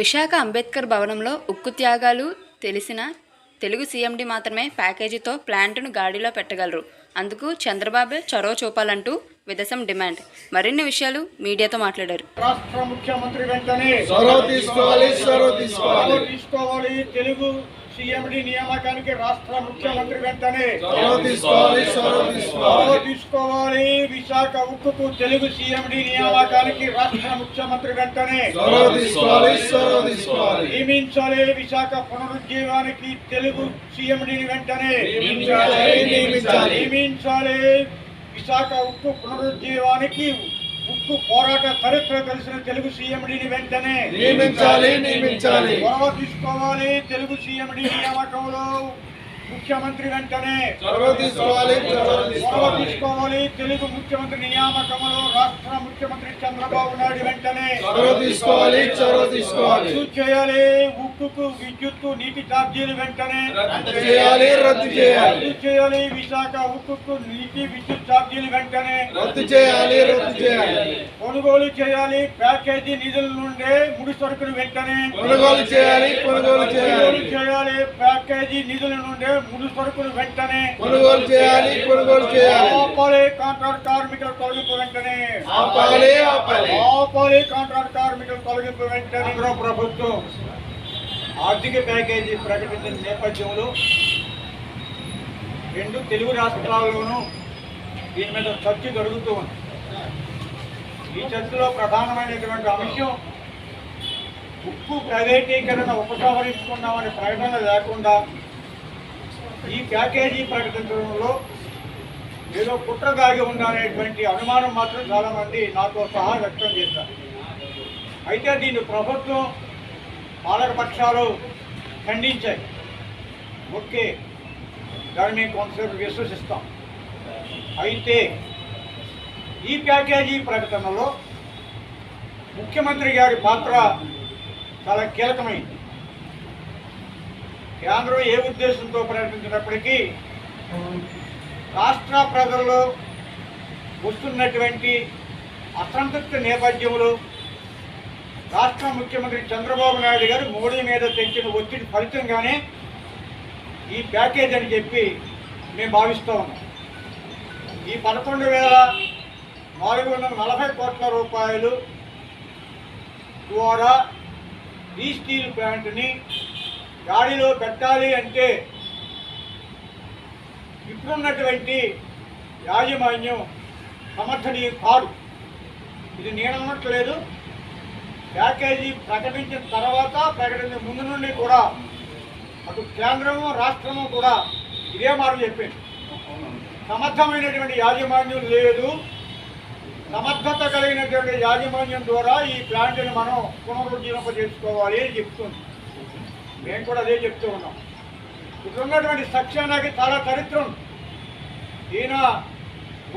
విశాఖ అంబేద్కర్ భవనంలో ఉక్కు త్యాగాలు తెలిసిన తెలుగు సీఎండి మాత్రమే ప్యాకేజీతో ప్లాంట్ను గాడిలో పెట్టగలరు. అందుకు చంద్రబాబు చొరవ చూపాలంటూ విదసం డిమాండ్ మరిన్ని విషయాలు మీడియాతో మాట్లాడారు. రాష్ట్ర ముఖ్యమంత్రి వెంటనే చొరవ తీసుకోవాలి చొరవ తీసుకోవాలి. తీసుకోవాలి. తెలుగు సీఎండి నియామకానికి రాష్ట్ర ముఖ్యమంత్రి వెంటనే చొరవ తీసుకోవాలి చొరవ తీసుకోవాలి. తీసుకోవాలి. విశాఖ ఉక్కుకు తెలుగు సీఎండి నియామకానికి రాష్ట్ర ముఖ్యమంత్రి వెంటనే చొరవ తీసుకోవాలి చొరవ తీసుకోవాలి. నియమించాలి విశాఖ పునరుజ్జీవానికి తెలుగు సీఎండిని వెంటనే నియమించాలి, నియమించాలి. నియమించాలి. విశాఖ ఉక్కు పునరుజ్జీవానికి ఉక్కు పోరాట చరిత్ర తెలిసిన తెలుగు సీఎండిని వెంటనే నియమించాలి నియమించాలి. చొరవ తీసుకోవాలి తెలుగు సీఎండి నియామకంలో. ముఖ్యమంత్రి వెంటనే చొరవ తీసుకోవాలి చొరవ తెలుగు ముఖ్యమంత్రి నియామకంలో. రాష్ట్ర ముఖ్యమంత్రి చంద్రబాబు నాయుడు వెంటనే చొరవ తీసుకోవాలి చొరవ తీసుకోవాలి. చేయాలి. ఉక్కుకు విద్యుత్తు నీటి ఛార్జీలు వెంటనే రద్దు చేయాలి రద్దు చేయాలి. రద్దు చేయాలి. విశాఖ ఉక్కుకు నీటి విద్యుత్ ఛార్జీలు వెంటనే రద్దు చేయాలి రద్దు చేయాలి. కొనుగోలు చేయాలి. ప్యాకేజీ నిధుల నుండే ముడి సరుకులు వెంటనే కొనుగోలు చేయాలి కొనుగోలు చేయాలి. చేయాలి. ప్యాకేజీ నిధుల నుండే ముడి సరుకులు వెంటనే కొనుగోలు చేయాలి కొనుగోలు చేయాలి. ఆపాలి కాంట్రాక్ట్ కార్మికుల తొలగింపు వెంటనే. ఆపాలి ఆపాలి. ఆపాలి కాంట్రాక్ట్ కార్మికుల తొలగింపు వెంటనే. ప్రభుత్వం ఆర్థిక ప్యాకేజీ ప్రకటించిన నేపథ్యంలో రెండు తెలుగు రాష్ట్రాల్లోనూ దీని మీద చర్చ జరుగుతూ ఉంది. ఈ చర్చలో ప్రధానమైనటువంటి అంశం ఉక్కు ప్రైవేటీకరణ ఉపసంహరించుకున్నామనే ప్రకటన లేకుండా ఈ ప్యాకేజీ ప్రకటించడంలో ఏదో కుట్ర దాగి ఉందనేటువంటి అనుమానం మాత్రం చాలా మంది నాతో సహా వ్యక్తం చేశారు. అయితే దీన్ని ప్రభుత్వం పాలకపక్షాలు ఖండించాయి. ఓకే దాన్ని మేము కొంతసేపు విశ్వసిస్తాం. అయితే ఈ ప్యాకేజీ ప్రకటనలో ముఖ్యమంత్రి గారి పాత్ర చాలా కీలకమైంది. కేంద్రం ఏ ఉద్దేశంతో ప్రకటించినప్పటికీ రాష్ట్ర ప్రజల్లో వస్తున్నటువంటి అసంతృప్తి నేపథ్యంలో రాష్ట్ర ముఖ్యమంత్రి చంద్రబాబు నాయుడు గారు మోడీ మీద తెచ్చిన ఒత్తిడి ఫలితంగానే ఈ ప్యాకేజ్ అని చెప్పి మేము భావిస్తూ ఉన్నాం. ఈ పదకొండు వేల నాలుగు వందల నలభై కోట్ల రూపాయలు ద్వారా ఈ స్టీల్ ప్లాంట్ని గాడిలో పెట్టాలి అంటే ఇప్పుడున్నటువంటి యాజమాన్యం సమర్థనీయం కాదు. ఇది నేను అనట్లేదు. ప్యాకేజీ ప్రకటించిన తర్వాత ప్రకటించిన ముందు నుండి కూడా అటు కేంద్రము రాష్ట్రము కూడా ఇదే మాట చెప్పింది సమర్థమైనటువంటి యాజమాన్యం లేదు. సమర్థత కలిగినటువంటి యాజమాన్యం ద్వారా ఈ ప్లాంట్ని మనం పునరుజ్జీవింప చేసుకోవాలి అని చెప్తుంది. మేము కూడా అదే చెప్తూ ఉన్నాం. ఇక్కడ ఉన్నటువంటి సక్సేనాకి చాలా చరిత్ర ఉంది. ఈయన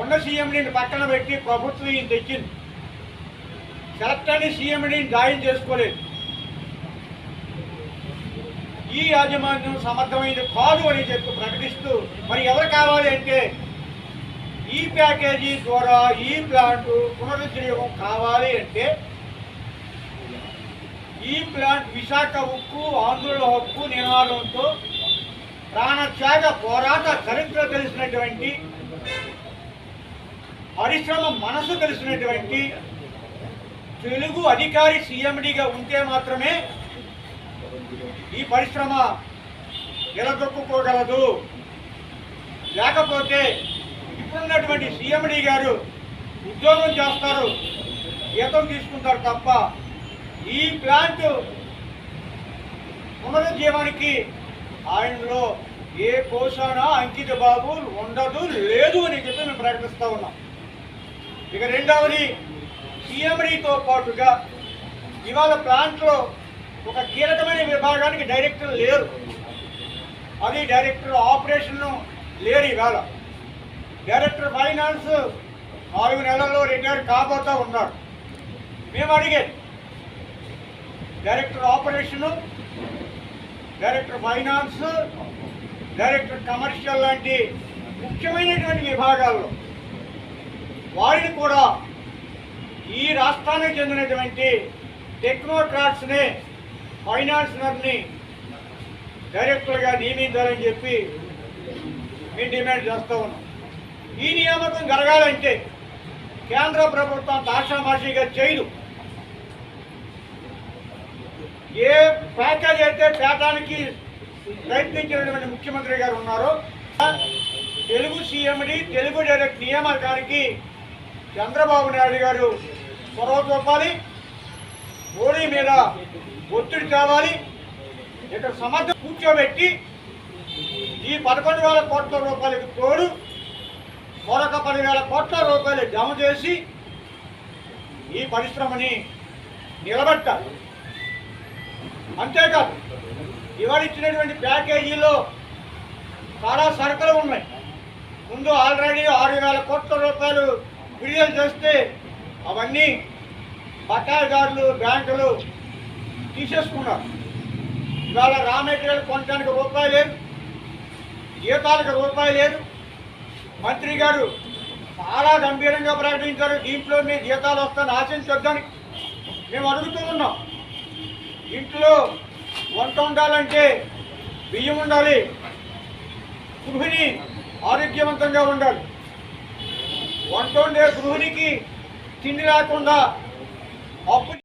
ఉన్న సీఎం నేను పక్కన పెట్టి ప్రభుత్వం ఈయన తెచ్చింది. కలెక్టర్ని అని సీఎంని జాయిన్ చేసుకోలేదు. ఈ యాజమాన్యం సమర్థమైనది కాదు అని చెప్పి ప్రకటిస్తూ మరి ఎవరు కావాలి అంటే ఈ ప్యాకేజీ ద్వారా ఈ ప్లాంట్ పునరుద్యోగం కావాలి అంటే ఈ ప్లాంట్ విశాఖ ఉక్కు ఆంధ్రుల హక్కు నినాదంతో ప్రాణత్యాగ పోరాట చరిత్ర తెలిసినటువంటి పరిశ్రమ మనసు తెలిసినటువంటి తెలుగు అధికారి సీఎండిగా ఉంటే మాత్రమే ఈ పరిశ్రమ నిలదొక్కుకోగలదు. లేకపోతే ఇప్పుడున్నటువంటి సీఎండి గారు ఉద్యోగం చేస్తారు జీతం తీసుకుంటారు తప్ప ఈ ప్లాంట్ పునరుజ్జీవానికి ఆయనలో ఏ కోశాన అంకిత బాబు ఉండదు లేదు అని చెప్పి మేము ప్రకటిస్తూ ఉన్నాం. ఇక రెండవది సీఎండితో పాటుగా ఇవాళ ప్లాంట్లో ఒక కీలకమైన విభాగానికి డైరెక్టర్ లేరు. అది డైరెక్టర్ ఆపరేషన్ లేరు ఇవాళ. డైరెక్టర్ ఫైనాన్స్ నాలుగు నెలల్లో రిటైర్ కాబోతా ఉన్నారు. మేము అడిగేది director operation director finance director commercial లాంటి ముఖ్యమైనటువంటి విభాగాల్లో వారిని కూడా ఈ రాష్ట్రానికి చెందినటువంటి టెక్నోక్రాట్స్ని ఫైనాన్స్నర్ని డైరెక్టర్గా నియమించాలని చెప్పి మేము డిమాండ్ చేస్తూ ఉన్నాం. ఈ నియామకం జరగాలంటే కేంద్ర ప్రభుత్వం తాషామాషిగా చేయదు. ఏ ప్యాకేజ్ అయితే పేటానికి ప్రయత్నించినటువంటి ముఖ్యమంత్రి గారు ఉన్నారో తెలుగు సీఎండి తెలుగు డైరెక్ట్ నియామకానికి చంద్రబాబు నాయుడు గారు చొరవ చూపాలి మోడీ మీద ఒత్తిడి తేవాలి. ఇక్కడ సమర్థ కూర్చోబెట్టి ఈ పదకొండు వేల కోట్ల రూపాయలకు తోడు మరొక పదివేల కోట్ల రూపాయలు జమ చేసి ఈ పరిశ్రమని నిలబెట్టాలి. అంతేకాదు ఇవాళ ఇచ్చినటువంటి ప్యాకేజీలో చాలా సరుకులు ఉన్నాయి. ముందు ఆల్రెడీ ఆరు వేల కోట్ల రూపాయలు విడుదల చేస్తే అవన్నీ బకాయిదారులు బ్యాంకులు తీసేసుకున్నారు. ఇవాళ రా మెటీరియల్ కొనడానికి రూపాయి లేదు జీతాలకు రూపాయి లేదు. మంత్రి గారు చాలా గంభీరంగా ప్రకటించారు దీంట్లో మీ జీతాలు వస్తాయని ఆశించొద్దని మేము అడుగుతూ ఉన్నాం. ఇంట్లో వంట ఉండాలంటే బియ్యం ఉండాలి గృహిణి ఆరోగ్యవంతంగా ఉండాలి. వంట వండే గృహిణికి తిండి లేకుండా అప్పు